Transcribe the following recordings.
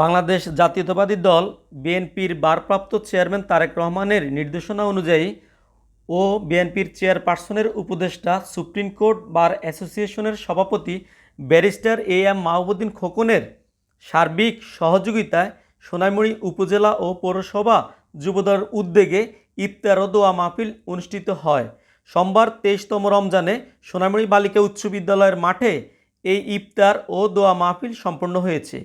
বাংলাদেশ জাতীয়তাবাদী দল বিএনপির ভারপ্রাপ্ত চেয়ারম্যান তারেক রহমানের নির্দেশনা অনুযায়ী ও বিএনপির চেয়ারপারসনের উপদেষ্টা সুপ্রিম কোর্ট বার অ্যাসোসিয়েশনের সভাপতি ব্যারিস্টার এ এম মাহবুদ্দিন খোকনের সার্বিক সহযোগিতায় সোনাইমুড়ি উপজেলা ও পৌরসভা যুবদল উদ্যোগে ইফতার ও দোয়া মাহফিল অনুষ্ঠিত হয়। সোমবার তেইশতম রমজানে সোনাইমুড়ি বালিকা উচ্চ বিদ্যালয়ের মাঠে এই ইফতার ও দোয়া মাহফিল সম্পন্ন হয়েছে।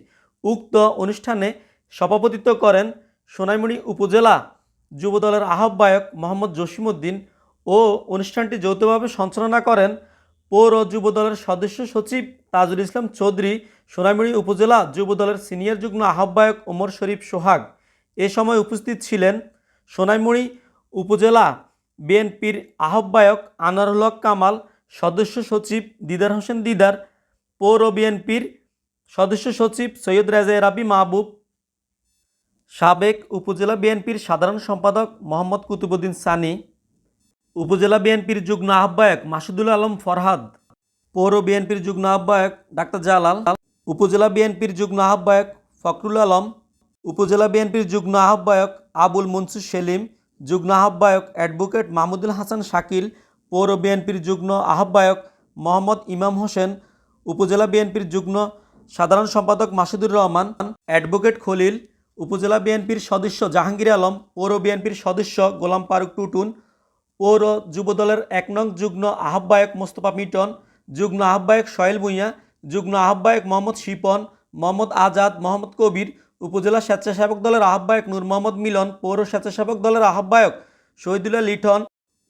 উক্ত অনুষ্ঠানে সভাপতিত্ব করেন সোনাইমুড়ি উপজেলা যুবদলের আহ্বায়ক মোহাম্মদ জসিমউদ্দিন ও অনুষ্ঠানটি যৌথভাবে সঞ্চালনা করেন পৌর যুবদলের সদস্য সচিব তাজুল ইসলাম চৌধুরী, সোনাইমুড়ি উপজেলা যুবদলের সিনিয়র যুগ্ম আহ্বায়ক ওমর শরীফ সোহাগ। এ সময় উপস্থিত ছিলেন সোনাইমুড়ি উপজেলা বিএনপির আহ্বায়ক আনারুল কামাল, সদস্য সচিব দিদার হোসেন দিদার, পৌর বিএনপির সদস্য সচিব সৈয়দ রাজা রাবি মাহবুব, সাবেক উপজেলা বিএনপির সাধারণ সম্পাদক মোহাম্মদ কুতুবুদ্দিন সানি, উপজেলা বিএনপির যুগ্ম আহ্বায়ক মাসুদুল আলম ফরহাদ, পৌর বিএনপির যুগ্ম আহ্বায়ক ডাক্তার জালাল, উপজেলা বিএনপির যুগ্ম আহ্বায়ক ফখরুল আলম, উপজেলা বিএনপির যুগ্ম আহ্বায়ক আবুল মনসুর সেলিম, যুগ্ম আহ্বায়ক অ্যাডভোকেট মাহমুদুল হাসান শাকিল, পৌর বিএনপির যুগ্ম আহ্বায়ক মোহাম্মদ ইমাম হোসেন, উপজেলা বিএনপির যুগ্ম সাধারণ সম্পাদক মাসুদুর রহমান, অ্যাডভোকেট খলিল, উপজেলা বিএনপির সদস্য জাহাঙ্গীর আলম, পৌর বিএনপির সদস্য গোলাম ফারুক টুটুন, পৌর যুবদলের এক নং যুগ্ম আহ্বায়ক মোস্তফা মিটন, যুগ্ম আহ্বায়ক সোহেল ভূঁইয়া, যুগ্ম আহ্বায়ক মোহাম্মদ শিপন, মোহাম্মদ আজাদ মোহাম্মদ কবির, উপজেলা স্বেচ্ছাসেবক দলের আহ্বায়ক নূর মোহাম্মদ মিলন, পৌর স্বেচ্ছাসেবক দলের আহ্বায়ক শহীদুল্লাহ লিঠন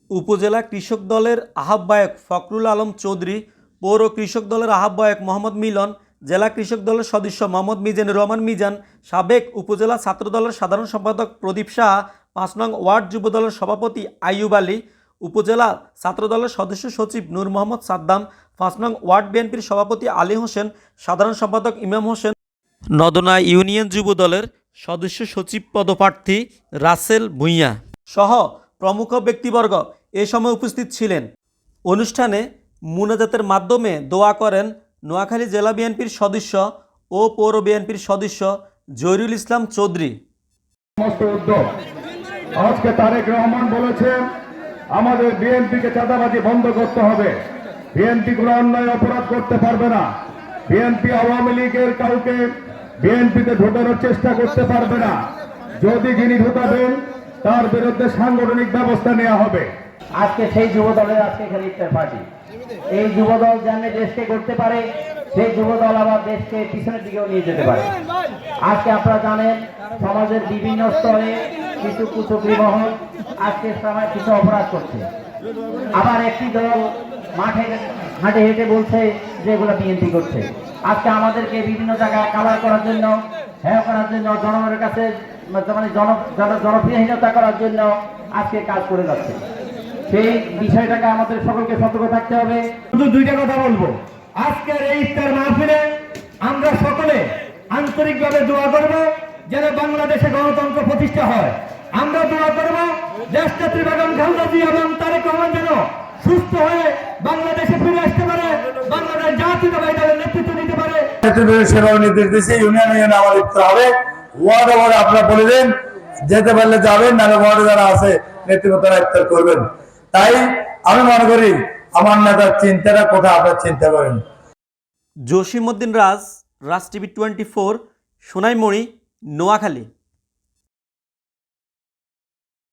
উপজেলা কৃষক দলের আহ্বায়ক ফখরুল আলম চৌধুরী, পৌর কৃষক দলের আহ্বায়ক মোহাম্মদ মিলন জেলা কৃষক দলের সদস্য মোহাম্মদ মিজানুর রহমান মিজান, সাবেক উপজেলা ছাত্র দলের সাধারণ সম্পাদক প্রদীপ শাহ, পাঁচ নং ওয়ার্ড যুব দলের সভাপতি আইয়ুব আলী, উপজেলা ছাত্র দলের সদস্য সচিব নূর মোহাম্মদ সাদ্দাম, পাঁচ নং ওয়ার্ড বিএনপির সভাপতি আলী হোসেন, সাধারণ সম্পাদক ইমাম হোসেন। নদনা ইউনিয়ন যুব দলের সদস্য সচিব পদপ্রার্থী রাসেল ভূঁইয়া সহ প্রমুখ ব্যক্তিবর্গ এ সময় উপস্থিত ছিলেন। অনুষ্ঠানে মুনাজাতের মাধ্যমে দোয়া করেন নোয়াখালী জেলা বিএনপির সদস্য ও পৌর বিএনপির সদস্য জহিরুল ইসলাম চৌধুরী। সমস্ত উদ্যোগ। আজকে তারেক রহমান বলেছেন আমাদের বিএনপিকে চাঁদাবাজি বন্ধ করতে হবে। বিএনপি কোনো অন্যায় অপরাধ করতে পারবে না। বিএনপি আওয়ামী লীগের কাউকে বিএনপিতে ঢোকানোর চেষ্টা করতে পারবে না। যদি যিনি ঢোকাবেন তার বিরুদ্ধে সাংগঠনিক ব্যবস্থা নেওয়া হবে। আজকে সেই যুব দলের আজকে এখানে ইফতার পার্টি। এই যুব দল যেন দেশকে করতে পারে, সেই যুব দল আবার দেশকে পিছনের দিকেও নিয়ে যেতে পারে। আজকে আপনারা জানেন, সমাজের বিভিন্ন স্তরে কিছু কুচক্রি মহল আজকে সময় কিছু অপরাধ করছে। আবার একটি দল মাঠে হাঁটে হেঁটে বলছে যে এগুলো বিএনপি করছে। আজকে আমাদেরকে বিভিন্ন জায়গায় কালার করার জন্য হ্যাঁ করার জন্য, জনগণের কাছে মানে জন- জনপ্রিয়হীনতা করার জন্য আজকে কাজ করে যাচ্ছে। সেই বিষয়টাকে আমাদের সকলকে সতর্ক থাকতে হবে। শুধু দুইটা কথা বলব। আজকের এই ইফতার মাহফিলে আমরা সকলে আন্তরিকভাবে দোয়া করব যেন বাংলাদেশে গণতন্ত্র প্রতিষ্ঠা হয়। আমরা দোয়া করব দেশযাত্রী বেগম খালেদা জিয়া এবং তারেক রহমান যেন সুস্থ হয়ে বাংলাদেশে ফিরে আসতে পারে, বাংলাদেশ জাতীয়তাবাদী দলের নেতৃত্ব দিতে পারে। সেভাবে নির্দেশ দিয়েছে, ইউনিয়ন ইউনিয়ন আমার লিপ্ত হবে। ওয়ার্ডে ওয়ার্ডে আপনারা বলে দেন, যেতে পারলে যাবেন, নাহলে ওয়ার্ডে যারা আছে নেতৃত্ব তারা ইফতার করবেন। তাই আমি মনে করি আমার নেতার চিন্তাটা কোথায়, আপনার চিন্তা করেন। Jasimuddin Raj Raj TV twenty four Sonaimoni Noakhali.